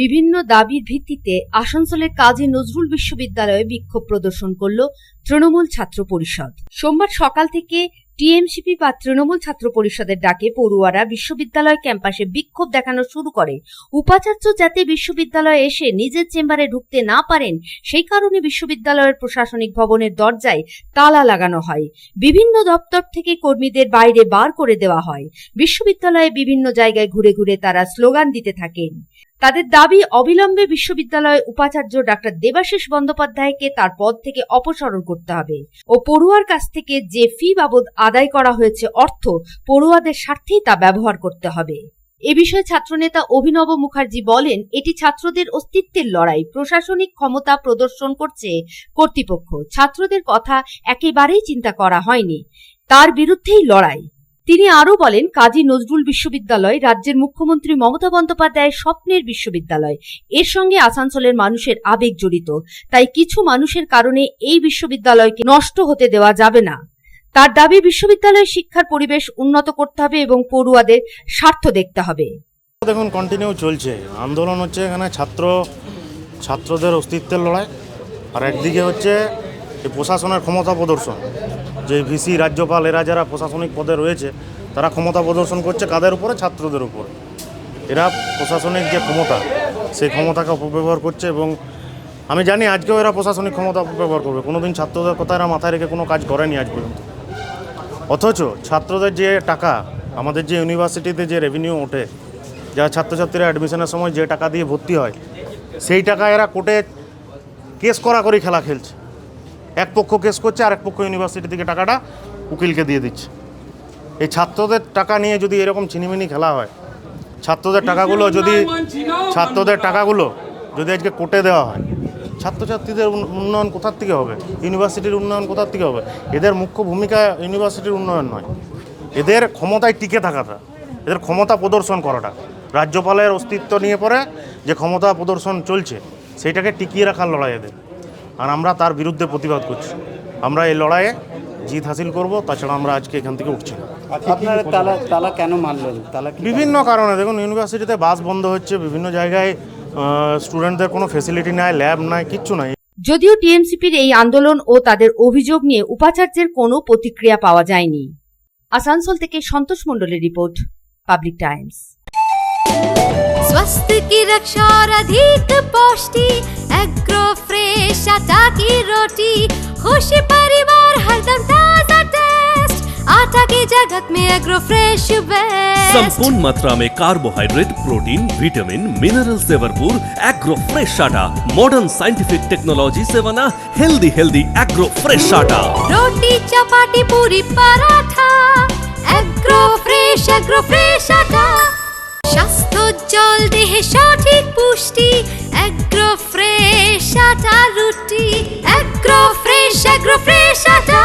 বিভিন্ন দাবির ভিত্তিতে আসানসোলের কাজী নজরুল বিশ্ববিদ্যালয়ে বিক্ষোভ প্রদর্শন করল তৃণমূল ছাত্র পরিষদ। সোমবার সকাল থেকে টিএমসিপি বা তৃণমূল ছাত্র পরিষদের ডাকে পড়ুয়ারা বিশ্ববিদ্যালয় ক্যাম্পাসে বিক্ষোভ দেখানো শুরু করে। উপাচার্য যাতে বিশ্ববিদ্যালয়ে এসে নিজের চেম্বারে ঢুকতে না পারেন, সেই কারণে বিশ্ববিদ্যালয়ের প্রশাসনিক ভবনের দরজায় তালা লাগানো হয়। বিভিন্ন দপ্তর থেকে কর্মীদের বাইরে বার করে দেওয়া হয়। বিশ্ববিদ্যালয়ে বিভিন্ন জায়গায় ঘুরে ঘুরে তারা স্লোগান দিতে থাকেন। তাদের দাবি, অবিলম্বে বিশ্ববিদ্যালয়ের উপাচার্য ডাক্তার দেবাশিস বন্দ্যোপাধ্যায়কে তার পদ থেকে অপসারণ করতে হবে। ও পড়ুয়ার কাছ থেকে যে ফি বাবদ আদায় করা হয়েছে অর্থ, পড়ুয়াদের স্বার্থেই তা ব্যবহার করতে হবে। এ বিষয়ে ছাত্রনেতা অভিনব মুখার্জি বলেন, এটি ছাত্রদের অস্তিত্বের লড়াই, প্রশাসনিক ক্ষমতা প্রদর্শন করছে কর্তৃপক্ষ। ছাত্রদের কথা একেবারেই চিন্তা করা হয়নি। তার বিরুদ্ধেই লড়াই। তিনি আরও বলেন, কাজী নজরুল বিশ্ববিদ্যালয় রাজ্যের মুখ্যমন্ত্রী মমতা বন্দ্যোপাধ্যায়ের স্বপ্নের বিশ্ববিদ্যালয়। এর সঙ্গে আসানসোলের মানুষের আবেগ জড়িত। তাই কিছু মানুষের কারণে এই বিশ্ববিদ্যালয়কে নষ্ট হতে দেওয়া যাবে না। তার দাবি, বিশ্ববিদ্যালয়ের শিক্ষার পরিবেশ উন্নত করতে হবে এবং পড়ুয়াদের স্বার্থ দেখতে হবে। দেখুন কন্টিনিউ চলছে। আন্দোলন হচ্ছে এখানে ছাত্র, ছাত্রদের অস্তিত্বের লড়াই। আর একদিকে হচ্ছে প্রশাসনের ক্ষমতা প্রদর্শন। যে ভিসি রাজ্যপাল, এরা যারা প্রশাসনিক পদে রয়েছে, তারা ক্ষমতা প্রদর্শন করছে কাদের উপরে? ছাত্রদের উপর। এরা প্রশাসনিক যে ক্ষমতা, সেই ক্ষমতাকে অপব্যবহার করছে এবং আমি জানি আজকেও এরা প্রশাসনিক ক্ষমতা অপব্যবহার করবে। কোনোদিন ছাত্রদের কথা এরা মাথায় রেখে কোনো কাজ করেনি আজ পর্যন্ত। অথচ ছাত্রদের যে টাকা, আমাদের যে ইউনিভার্সিটিতে যে রেভিনিউ ওঠে যারা ছাত্রছাত্রীরা অ্যাডমিশনের সময় যে টাকা দিয়ে ভর্তি হয়, সেই টাকা এরা কোর্টে কেস করা করে খেলা খেলছে। এক পক্ষ কেস করছে আর এক পক্ষ ইউনিভার্সিটি থেকে টাকাটা উকিলকে দিয়ে দিচ্ছে। এই ছাত্রদের টাকা নিয়ে যদি এরকম ছিনিমিনি খেলা হয় ছাত্রদের টাকাগুলো যদি ছাত্রদের টাকাগুলো যদি আজকে কোটে দেওয়া হয় ছাত্রছাত্রীদের উন- উন্নয়ন কোথার থেকে হবে? ইউনিভার্সিটির উন্নয়ন কোথার থেকে হবে? এদের মুখ্য ভূমিকা ইউনিভার্সিটির উন্নয়ন নয়। এদের ক্ষমতায় টিকে থাকাটা এদের ক্ষমতা প্রদর্শন করাটা রাজ্যপালের অস্তিত্ব নিয়ে পরে যে ক্ষমতা প্রদর্শন চলছে সেইটাকে টিকিয়ে রাখার লড়াই এদের। আর আমরা তার বিরুদ্ধে প্রতিবাদ করছি। আমরা এই লড়াইয়ে জিত হাসিল করব তাছাড়া আমরা আজকে এখান থেকে উঠছি বিভিন্ন কারণে। দেখুন ইউনিভার্সিটিতে বাস বন্ধ হচ্ছে বিভিন্ন জায়গায় স্টুডেন্টদের কোনো ফেসিলিটি নাই ল্যাব নাই কিচ্ছু নাই। যদিও টিএমসিপির এই আন্দোলন ও তাদের অভিযোগ নিয়ে উপাচার্যের কোনো প্রতিক্রিয়া পাওয়া যায়নি। আসানসোল থেকে সন্তোষ মন্ডলের রিপোর্ট পাবলিক টাইমস। স্বাস্থ্য কি রক্ষা অধিক পুষ্টি? रोटी खुशी परिवार हरदम ताजा टेस्ट आटा की जगत में एग्रो फ्रेश बेस्ट संपूर्ण मात्रा में कार्बोहाइड्रेट प्रोटीन विटामिन मिनरल से भरपूर एग्रो फ्रेश आटा मॉडर्न साइंटिफिक टेक्नोलॉजी से बना हेल्दी हेल्दी एग्रो फ्रेश आटा रोटी चपाटी पूरी पराठा एग्रो फ्रेश एग्रो फ्रेश आटा স্বাস্থ্যোজ্জ্বল দেহে সঠিক পুষ্টি এগ্রো ফ্রেশ আটা রুটি অ্যাগ্রো ফ্রেশ অ্যাগ্রো ফ্রেশ আটা।